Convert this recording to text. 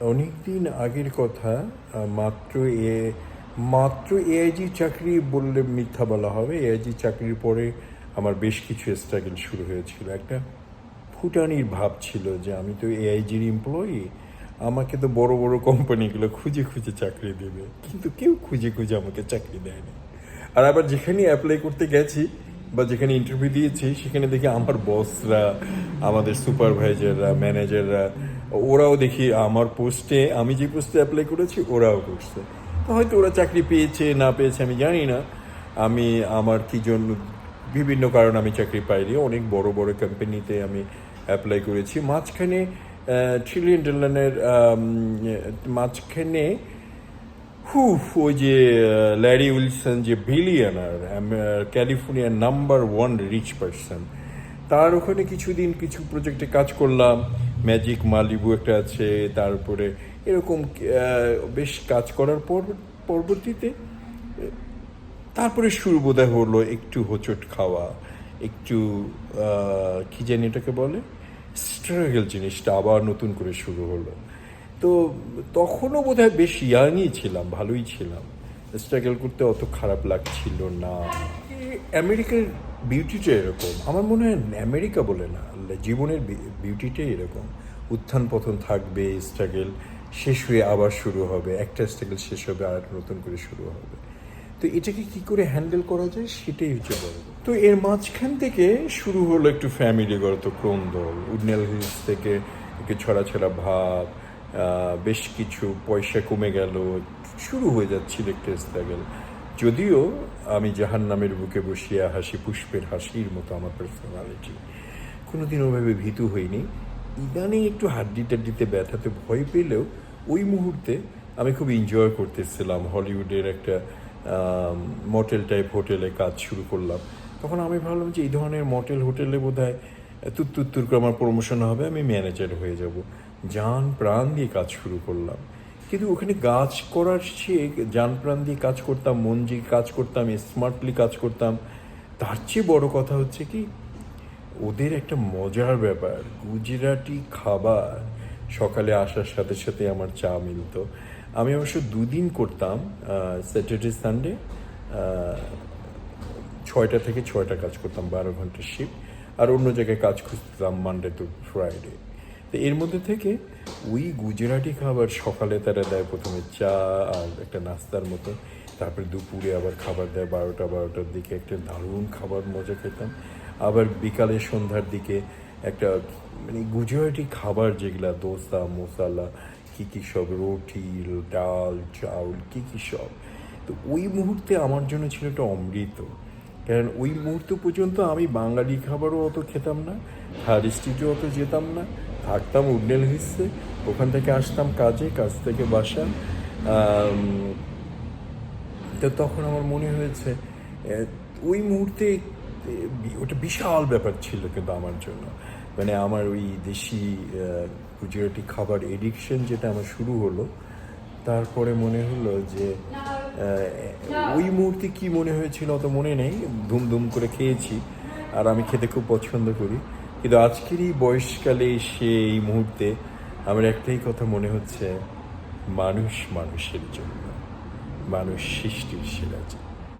অনেক দিন আগের কথা মাত্র এ, মাত্র এআইজি চাকরি বললে মিথ্যা বলা হবে। এআইজি চাকরির পরে আমার বেশ কিছু স্ট্রাগল শুরু হয়েছিল। একটা ফুটানির ভাব ছিল যে আমি তো এআইজির এমপ্লয়ি আমাকে তো বড় বড় কোম্পানিগুলো খুঁজে খুঁজে চাকরি দেবে। কিন্তু কেউ খুঁজে খুঁজে আমাকে চাকরি দেয়নি। আর আবার যেখানে অ্যাপ্লাই করতে গেছি বা যেখানে ইন্টারভিউ দিয়েছি, সেখানে দেখি আমার বসরা আমাদের সুপারভাইজাররা ম্যানেজাররা ওরাও দেখি আমার পোস্টে আমি যে পোস্টে অ্যাপ্লাই করেছি, ওরাও করছে। তো হয়তো ওরা চাকরি পেয়েছে, না পেয়েছে, আমি জানি না। আমি, আমার কি জন্য, বিভিন্ন কারণে আমি চাকরি পাইনি। অনেক বড় বড় কোম্পানিতে আমি অ্যাপ্লাই করেছি। মাঝখানে ট্রিলিয়ন ডলারের মাঝখানে হুফ ওই যে ল্যারি উইলসন যে বিলিয়নার ক্যালিফোর্নিয়ার নাম্বার ওয়ান রিচ পার্সন তার ওখানে কিছুদিন কিছু প্রজেক্টে কাজ করলাম। ম্যাজিক মালিবু একটা আছে, তারপরে এরকম বেশ কাজ করার পর, পরবর্তীতে, তারপরে শুরু বোধহয় হলো একটু হোঁচট খাওয়া, একটু কী জানি এটাকে বলে? স্ট্রাগল জিনিসটা আবার নতুন করে শুরু হলো। তো তখনও বোধহয় বেশ ইয়াংই ছিলাম, ভালোই ছিলাম। স্ট্রাগল করতে অত খারাপ লাগছিল না। আমেরিকার বিউটিটা এরকম। আমার মনে হয় আমেরিকা বলে না জীবনের বিউটিটাই এরকম। উত্থান পতন থাকবে স্ট্রাগল শেষ হয়ে আবার শুরু হবে, একটা স্ট্রাগল শেষ হবে আর নতুন করে শুরু হবে। তো এটাকে কি করে হ্যান্ডেল করা যায় সেটাই হচ্ছে বড় তো এর মাঝখান থেকে শুরু হলো একটু ফ্যামিলিগত ক্রন্দল উডনেল হিলস থেকে একটু ছড়া ছড়া ভাব বেশ কিছু পয়সা কমে গেল, শুরু হয়ে যাচ্ছিল একটা স্ট্রাগল যদিও আমি জাহান নামের বুকে বসিয়া হাসি, পুষ্পের হাসির মতো আমার পার্সোনালিটি কোনোদিন ওভাবে ভীতু হইনি। ইদানিং একটু হাড্ডি টাড্ডিতে ব্যথাতে ভয় পেলেও ওই মুহূর্তে আমি খুব এনজয় করতেছিলাম। হলিউডের একটা মটেল টাইপ হোটেলে কাজ শুরু করলাম। তখন আমি ভাবলাম যে এই ধরনের মটেল হোটেলে বোধ হয় তুত্তুর করে আমার প্রমোশন হবে, আমি ম্যানেজার হয়ে যাব। যান প্রাণ দিয়ে কাজ শুরু করলাম। কিন্তু ওখানে কাজ করার চেয়ে যান প্রাণ দিয়ে কাজ করতাম, মন দিয়ে কাজ করতাম স্মার্টলি কাজ করতাম। তার চেয়ে বড় কথা হচ্ছে কি, ওদের একটা মজার ব্যাপার। গুজরাটি খাবার সকালে আসার সাথে সাথে আমার চা মিলতো। আমি অবশ্য দুদিন করতাম স্যাটারডে সানডে ছয়টা থেকে ছয়টা কাজ করতাম, বারো ঘণ্টার শিফট আর অন্য জায়গায় কাজ খুঁজতাম মানডে টু ফ্রাইডে তো এর মধ্যে থেকে ওই গুজরাটি খাবার সকালে তারা দেয় প্রথমে চা আর একটা নাস্তার মতো। তারপরে দুপুরে আবার খাবার দেয় বারোটা, বারোটার দিকে একটা দারুণ খাবার মজা খেতাম। আবার বিকালে সন্ধ্যার দিকে একটা মানে গুজরাটি খাবার যেগুলা, দোসা, মশালা, কী কী সব, রুটি, ডাল, চাউল, কী কী সব। তো ওই মুহূর্তে আমার জন্য ছিল একটা অমৃত। কারণ ওই মুহূর্ত পর্যন্ত আমি বাঙালি খাবারও অত খেতাম না, থার্ড স্ট্রিটও অত যেতাম না। থাকতাম উডনেল হিসে ওখান থেকে আসতাম কাজে, কাজ থেকে বাসা। তো তখন আমার মনে হয়েছে ওই মুহূর্তে ওটা বিশাল ব্যাপার ছিল কিন্তু আমার জন্য। মানে আমার ওই দেশি গুজরাটি খাবার এডিকশন যেটা আমার শুরু হলো, তারপরে মনে হলো যে ওই মুহূর্তে কি মনে হয়েছিল অত মনে নেই ধুম ধুম করে খেয়েছি, আর আমি খেতে খুব পছন্দ করি। কিন্তু আজকের এই বয়সকালে এসে এই মুহূর্তে আমার একটাই কথা মনে হচ্ছে, মানুষ মানুষের জন্য, মানুষ সৃষ্টির সেরা